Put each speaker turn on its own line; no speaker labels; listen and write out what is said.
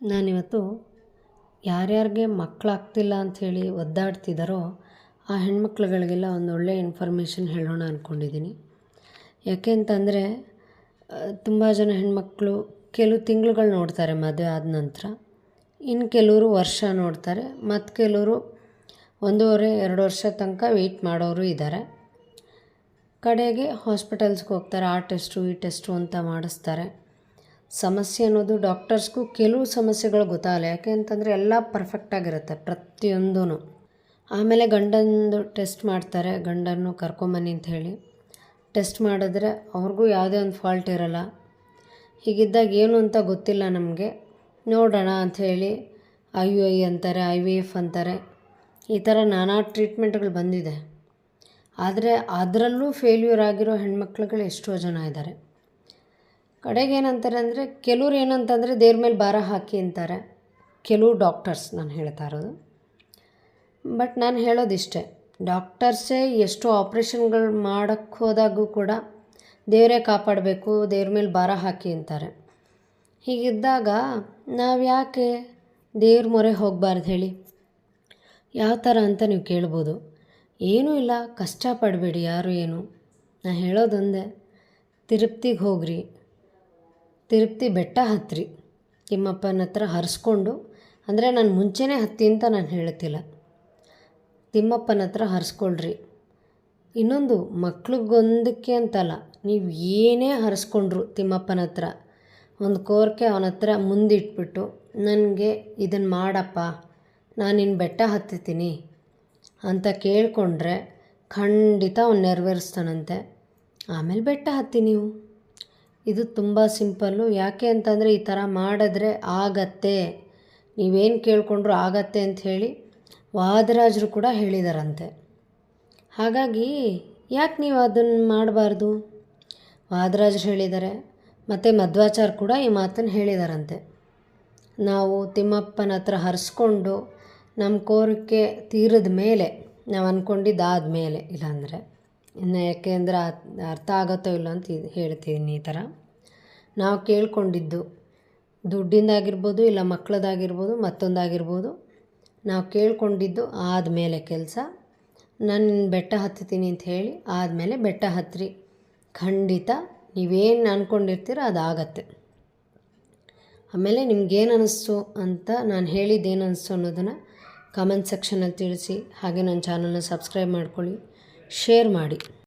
ನಾನಿವತ್ತು ಯಾರ್ಯಾರಿಗೆ ಮಕ್ಕಳಾಗ್ತಿಲ್ಲ ಅಂಥೇಳಿ ಒದ್ದಾಡ್ತಿದ್ದಾರೋ ಆ ಹೆಣ್ಮಕ್ಳುಗಳಿಗೆಲ್ಲ ಒಂದು ಒಳ್ಳೆಯ ಇನ್ಫಾರ್ಮೇಷನ್ ಹೇಳೋಣ ಅಂದ್ಕೊಂಡಿದ್ದೀನಿ ಯಾಕೆ ಅಂತಂದರೆ ತುಂಬ ಜನ ಹೆಣ್ಮಕ್ಳು ಕೆಲವು ತಿಂಗಳುಗಳು ನೋಡ್ತಾರೆ ಮದುವೆ ಆದ ನಂತರ. ಇನ್ನು ಕೆಲವರು ವರ್ಷ ನೋಡ್ತಾರೆ ಮತ್ತು ಕೆಲವರು ಒಂದೂವರೆ, ಎರಡು ವರ್ಷ ತನಕ ವೆಯ್ಟ್ ಮಾಡೋರು ಇದ್ದಾರೆ ಕಡೆಗೆ ಹಾಸ್ಪಿಟಲ್ಸ್ಗೆ ಹೋಗ್ತಾರೆ, ಆ ಟೆಸ್ಟು ಈ ಟೆಸ್ಟು ಅಂತ ಮಾಡಿಸ್ತಾರೆ. ಸಮಸ್ಯೆ ಅನ್ನೋದು ಡಾಕ್ಟರ್ಸ್ಗೂ ಕೆಲವು ಸಮಸ್ಯೆಗಳು ಗೊತ್ತಾಗಲ್ಲ. ಯಾಕೆ ಅಂತಂದರೆ ಎಲ್ಲ ಪರ್ಫೆಕ್ಟಾಗಿರುತ್ತೆ ಪ್ರತಿಯೊಂದೂ ಆಮೇಲೆ ಗಂಡಂದು ಟೆಸ್ಟ್ ಮಾಡ್ತಾರೆ, ಗಂಡನ್ನು ಕರ್ಕೊಂಬನ್ನಿ ಅಂತ ಹೇಳಿ. ಟೆಸ್ಟ್ ಮಾಡಿದ್ರೆ ಅವ್ರಿಗೂ ಯಾವುದೇ ಒಂದು ಫಾಲ್ಟ್ ಇರಲ್ಲ. ಹೀಗಿದ್ದಾಗ ಏನು ಅಂತ ಗೊತ್ತಿಲ್ಲ ನಮಗೆ. ನೋಡೋಣ ಅಂಥೇಳಿ ಐ ಯು ಐ ಅಂತಾರೆ, ಐ ವಿ ಎಫ್ ಅಂತಾರೆ. ಈ ಥರ ನಾನಾ ಟ್ರೀಟ್ಮೆಂಟ್ಗಳು ಬಂದಿದೆ. ಆದರೆ ಅದರಲ್ಲೂ ಫೇಲ್ಯೂರ್ ಆಗಿರೋ ಹೆಣ್ಮಕ್ಳುಗಳು ಎಷ್ಟೋ ಜನ ಇದ್ದಾರೆ. ಕಡೆಗೆ ಏನಂತಾರೆ ಅಂದರೆ ಕೆಲವ್ರು ಏನಂತಂದರೆ ದೇವ್ರ ಮೇಲೆ ಭಾರ ಹಾಕಿ ಅಂತಾರೆ. ಕೆಲವು ಡಾಕ್ಟರ್ಸ್ ನಾನು ಹೇಳ್ತಾ ಇರೋದು. ಬಟ್ ನಾನು ಹೇಳೋದಿಷ್ಟೇ ಡಾಕ್ಟರ್ಸೇ ಎಷ್ಟು ಆಪ್ರೇಷನ್ಗಳು ಮಾಡೋಕ್ಕೆ ಹೋದಾಗೂ ಕೂಡ ದೇವರೇ ಕಾಪಾಡಬೇಕು, ದೇವ್ರ ಮೇಲೆ ಭಾರ ಹಾಕಿ ಅಂತಾರೆ. ಹೀಗಿದ್ದಾಗ ನಾವು ಯಾಕೆ ದೇವ್ರ ಮೊರೆ ಹೋಗಬಾರ್ದು ಹೇಳಿ? ಯಾವ ಥರ ಅಂತ ನೀವು ಕೇಳ್ಬೋದು. ಏನೂ ಇಲ್ಲ ಕಷ್ಟಪಡಬೇಡಿ ಯಾರು ಏನು? ನಾನು ಹೇಳೋದೊಂದೇ, ತಿರುಪ್ತಿಗೆ ಹೋಗ್ರಿ. ತಿರುಪ್ತಿ ಬೆಟ್ಟ ಹತ್ತಿರಿ ತಿಮ್ಮಪ್ಪನ ಹತ್ರ ಹರಿಸ್ಕೊಂಡು, ಅಂದರೆ ನಾನು ಮುಂಚೆನೇ ಹತ್ತಿ ಅಂತ ನಾನು ಹೇಳ್ತಿಲ್ಲ ತಿಮ್ಮಪ್ಪನ ಹತ್ರ ಹರಿಸ್ಕೊಳ್ರಿ. ಇನ್ನೊಂದು ಮಕ್ಳಿಗೊಂದಕ್ಕೆ ಅಂತಲ್ಲ, ನೀವು ಏನೇ ಹರಿಸ್ಕೊಂಡ್ರು ತಿಮ್ಮಪ್ಪನ ಹತ್ರ, ಒಂದು ಕೋರಿಕೆ ಅವನ ಹತ್ರ ಮುಂದಿಟ್ಬಿಟ್ಟು, ನನಗೆ ಇದನ್ನು ಮಾಡಪ್ಪ, ನಾನು ಇನ್ನು ಬೆಟ್ಟ ಹತ್ತಿತೀನಿ ಅಂತ ಕೇಳಿಕೊಂಡ್ರೆ ಖಂಡಿತ ಅವ್ನು ನೆರವೇರಿಸ್ತಾನಂತೆ. ಆಮೇಲೆ ಬೆಟ್ಟ ಹತ್ತಿ ನೀವು. ಇದು ತುಂಬ ಸಿಂಪಲ್ಲು. ಯಾಕೆ ಅಂತಂದರೆ ಈ ಥರ ಮಾಡಿದ್ರೆ ಆಗತ್ತೆ. ನೀವೇನು ಕೇಳಿಕೊಂಡ್ರು ಆಗತ್ತೆ ಅಂತ ಹೇಳಿ ವಾದರಾಜರು ಕೂಡ ಹೇಳಿದಾರಂತೆ. ಹಾಗಾಗಿ ಯಾಕೆ ನೀವು ಅದನ್ನು ಮಾಡಬಾರ್ದು? ವಾದರಾಜರು ಹೇಳಿದ್ದಾರೆ ಮತ್ತು ಮಧ್ವಾಚಾರ್ಯ ಕೂಡ ಈ ಮಾತನ್ನು ಹೇಳಿದಾರಂತೆ. ನಾವು ತಿಮ್ಮಪ್ಪನ ಹತ್ರ ಹರಿಸ್ಕೊಂಡು ನಮ್ಮ ಕೋರಿಕೆ ತೀರದ ಮೇಲೆ ನಾವು ಅಂದ್ಕೊಂಡಿದ್ದಾದ ಮೇಲೆ ಇಲ್ಲಾಂದರೆ. ಇನ್ನು ಯಾಕೆ ಅಂದರೆ ಅರ್ಥ ಆಗುತ್ತೋ ಇಲ್ಲ ಅಂತ ಹೇಳ್ತೀನಿ ಈ ಥರ. ನಾವು ಕೇಳ್ಕೊಂಡಿದ್ದು ದುಡ್ಡಿಂದಾಗಿರ್ಬೋದು ಇಲ್ಲ ಮಕ್ಕಳದಾಗಿರ್ಬೋದು ಮತ್ತೊಂದಾಗಿರ್ಬೋದು. ನಾವು ಕೇಳ್ಕೊಂಡಿದ್ದು ಆದಮೇಲೆ ಕೆಲಸ. ನಾನು ಬೆಟ್ಟ ಹತ್ತುತ್ತೀನಿ ಅಂತ ಹೇಳಿ ಆದಮೇಲೆ ಬೆಟ್ಟ ಹತ್ತಿರಿ ಖಂಡಿತ ನೀವೇನು ಅಂದ್ಕೊಂಡಿರ್ತೀರೋ ಅದಾಗತ್ತೆ. ಆಮೇಲೆ ನಿಮ್ಗೇನು ಅನ್ನಿಸ್ತು ಅಂತ ನಾನು ಹೇಳಿದ್ದೇನು ಅನ್ನಿಸ್ತು ಅನ್ನೋದನ್ನು ಕಮೆಂಟ್ ಸೆಕ್ಷನಲ್ಲಿ ತಿಳಿಸಿ. ಹಾಗೆ ನನ್ನ ಚಾನಲ್ನ ಸಬ್ಸ್ಕ್ರೈಬ್ ಮಾಡ್ಕೊಳ್ಳಿ. ಶೇರ್ ಮಾಡಿ.